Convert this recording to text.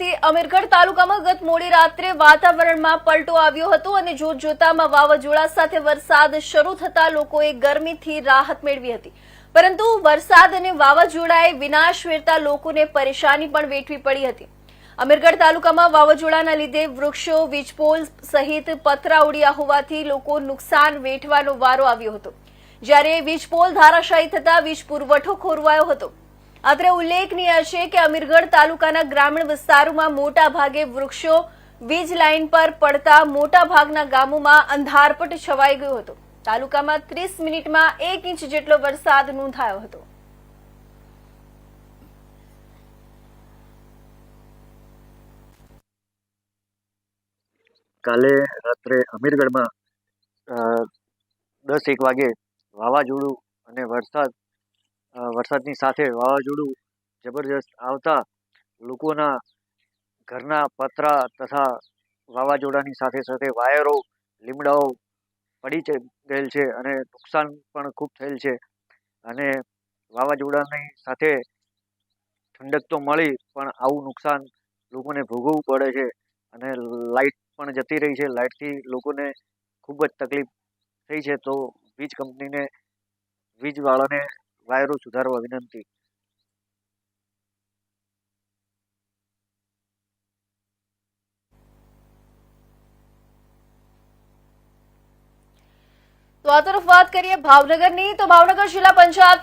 થી અમીરગઢ તાલુકામાં ગત મોડી રાત્રે વાતાવરણમાં પલટો આવ્યો હતો અને જોત જોતામાં વાવાઝોડા સાથે વરસાદ શરૂ થતા લોકોએ ગરમીથી રાહત મેળવી હતી. પરંતુ વરસાદ અને વાવાઝોડાએ વિનાશ વેરતા લોકોને પરેશાની પણ વેઠવી પડી હતી. અમીરગઢ તાલુકામાં વાવાઝોડાના લીધે વૃક્ષો વીજપોલ સહિત પતરા ઉડ્યા હોવાથી લોકો નુકસાન વેઠવાનો વારો આવ્યો હતો. જ્યારે વીજપોલ ધારાશાયી થતા વીજ પુરવઠો ખોરવાયો હતો. અત્રે ઉલ્લેખનીય છે કે અમીરગઢ તાલુકાના ગ્રામીણ વિસ્તારોમાં મોટા ભાગે વૃક્ષો વીજ લાઇન પર પડતા મોટા ભાગના ગામોમાં અંધારપટ છવાઈ ગયો હતો. તાલુકામાં ત્રીસ મિનિટમાં એક ઇંચ જેટલો વરસાદ નોંધાયો હતો. કાલે રાત્રે અમીરગઢમાં દસ એક વાગે વાવાઝોડું અને વરસાદ વરસાદની સાથે વાવાઝોડું જબરજસ્ત આવતા લોકોના ઘરના પતરા તથા વાવાઝોડાની સાથે સાથે વાયરો, લીમડાઓ પડી ગયેલ છે અને નુકસાન પણ ખૂબ થયેલ છે. અને વાવાઝોડાની સાથે ઠંડક તો મળી, પણ આવું નુકસાન લોકોને ભોગવવું પડે છે અને લાઇટ પણ જતી રહી છે. લાઇટથી લોકોને ખૂબ જ તકલીફ થઈ છે. તો વીજ કંપનીને, વીજવાળાને વાયરો સુધારવા વિનંતી. તો આ તરફ વાત કરીએ ભાવનગરની. તો ભાવનગર જિલ્લા પંચાયત